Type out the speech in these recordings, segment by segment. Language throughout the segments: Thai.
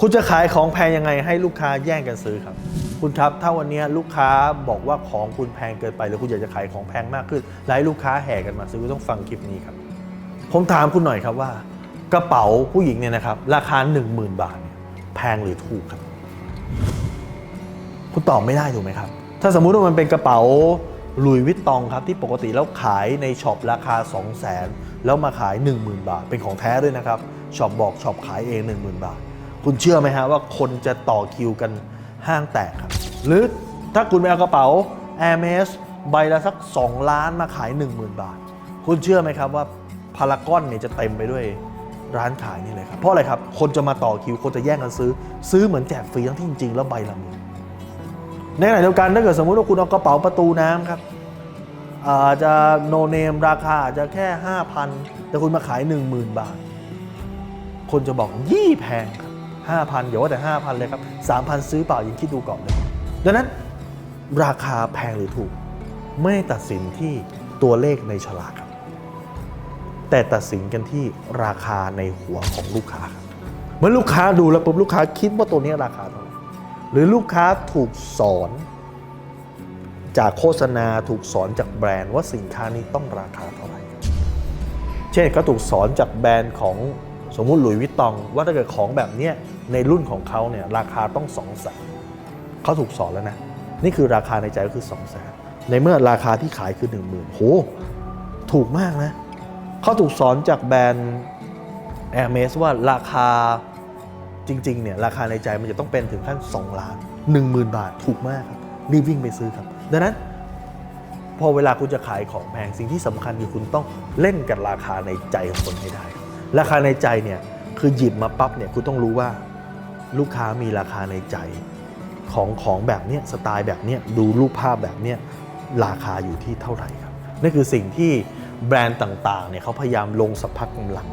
คุณจะขายของแพงยังไงให้ลูกค้าแย่งกันซื้อครับ คุณครับถ้าวันนี้ลูกค้าบอกว่าของคุณแพงเกินไป หรือคุณอยากจะขายของแพงมากขึ้นแล้วให้ลูกค้าแห่กันมาซื้อต้องฟังคลิปนี้ครับ ผมถามคุณหน่อยครับว่า กระเป๋าผู้หญิงเนี่ยนะครับราคา 10,000 บาทเนี่ยแพงหรือถูกครับ คุณตอบไม่ได้ถูกไหมครับ ถ้าสมมุติว่ามันเป็นกระเป๋าลุยวิตตองครับที่ปกติแล้วขายในช็อปราคา 2 0 0 0 0 0แล้วมาขาย 10,000 บาท เป็นของแท้ด้วยนะครับช็อปบอกช็อปขายเอง 10,000 บาท คุณเชื่อไหมฮะว่าคนจะต่อคิวกันห้างแตกครับ หรือถ้าคุณไปเอากระเป๋า a i r m e s ใบละสัก 2 ล้านมาขาย 10,000 บาท คุณเชื่อไหมครับว่าพารากอนเนี่ยจะเต็มไปด้วยร้านขายนี่เลยครับ เพราะอะไรครับ คนจะมาต่อคิว คนจะแย่งกันซื้อ ซื้อเหมือนแจกฟรีทั้งที่จริงๆ แล้วใบละหมื่นในขณะเดียวกันถ้าเกิดสมมุติว่าคุณเอากระเป๋าประตูน้ำครับอาจจะโนเนมราคาอาจจะแค่ 5,000 แต่คุณมาขาย 10,000 บาท คนจะบอกยี่แพงครับ 5,000อย่าว่าแต่ 5,000 เลยครับ 3,000 ซื้อเปล่ายังคิดดูก่อนเลย ดังนั้นราคาแพงหรือถูก ไม่ตัดสินที่ตัวเลขในฉลากครับ แต่ตัดสินกันที่ราคาในหัวของลูกค้าครับเมื่อลูกค้าดูแล้วปุ๊บลูกค้าคิดว่าตัวนี้ราคาเท่าไหร่หรือลูกค้าถูกสอนจากโฆษณาถูกสอนจากแบรนด์ว่าสินค้านี้ต้องราคาเท่าไหร่ เช่นเขาถูกสอนจากแบรนด์ของ สมมุติหลุยวิตตองว่าถ้าเกิดของแบบนี้ในรุ่นของเขาเนี่ยราคาต้อง2องแสนเขาถูกสอนแล้วนะ นี่คือราคาในใจก็คือ2องแสนในเมื่อราคาที่ขายคือ1 0,000โหถูกมากนะเขาถูกสอนจากแบรนด์ a i r m e s ว่าราคาจริงๆเนี่ยราคาในใจมันจะต้องเป็นถึงขั้น 2 ล้าน 10,000 บาทถูกมากครับรีบวิ่งไปซื้อครับ ดังนั้น พอเวลาคุณจะขายของแพงสิ่งที่สำคัญคือคุณต้องเล่นกับราคาในใจของคนให้ได้ ราคาในใจเนี่ยคือหยิบมาปั๊บเนี่ยคุณต้องรู้ว่าลูกค้ามีราคาในใจ ของของแบบเนี้ยสไตล์แบบเนี้ยดูรูปภาพแบบเนี้ยราคาอยู่ที่เท่าไหร่ครับนั่คือสิ่งที่แบรนด์ต่างๆเนี่ยเขาพยายามลงสัพพะกำลัง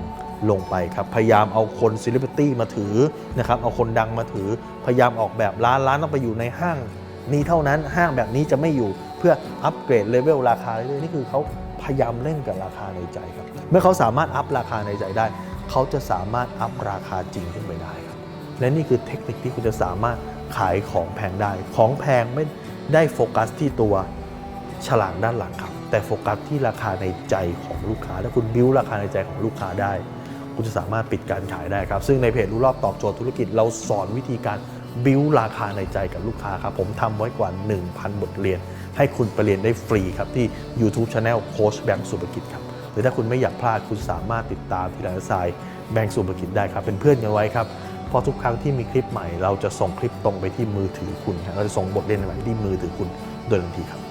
ลงไปครับ พยายามเอาคนซิลิบริตี้มาถือนะครับ เอาคนดังมาถือ พยายามออกแบบร้านร้านต้องไปอยู่ในห้างนี้เท่านั้นห้างแบบนี้จะไม่อยู่เพื่ออัปเกรดเลเวลราคาเรื่อยๆนี่คือเขา พยายามเล่นกับราคาในใจครับ เมื่อเขาสามารถอัพราคาในใจได้ เขาจะสามารถอัพราคาจริงขึ้นไปได้ครับ และนี่คือเทคนิคที่คุณจะสามารถขายของแพงได้ ของแพงไม่ได้โฟกัสที่ตัวฉลากด้านหลังครับ แต่โฟกัสที่ราคาในใจของลูกค้า ถ้าคุณบิวราคาในใจของลูกค้าได้ คุณจะสามารถปิดการขายได้ครับ ซึ่งในเพจรู้รอบตอบโจทย์ธุรกิจเราสอนวิธีการบิวราคาในใจกับลูกค้าครับ ผมทำไว้กว่า 1,000 บทเรียน ให้คุณไปเรียนได้ฟรีครับที่ YouTube Channel โค้ชแบงก์สุภกิจครับหรือถ้าคุณไม่อยากพลาดคุณสามารถติดตามทีละสายแบงก์สุภกิจได้ครับ เป็นเพื่อนกันไว้ครับเพราะทุกครั้งที่มีคลิปใหม่ เราจะส่งคลิปตรงไปที่มือถือคุณครเราจะส่งบทเรียนใหม่ที่มือถือคุณโดยทันทีครับ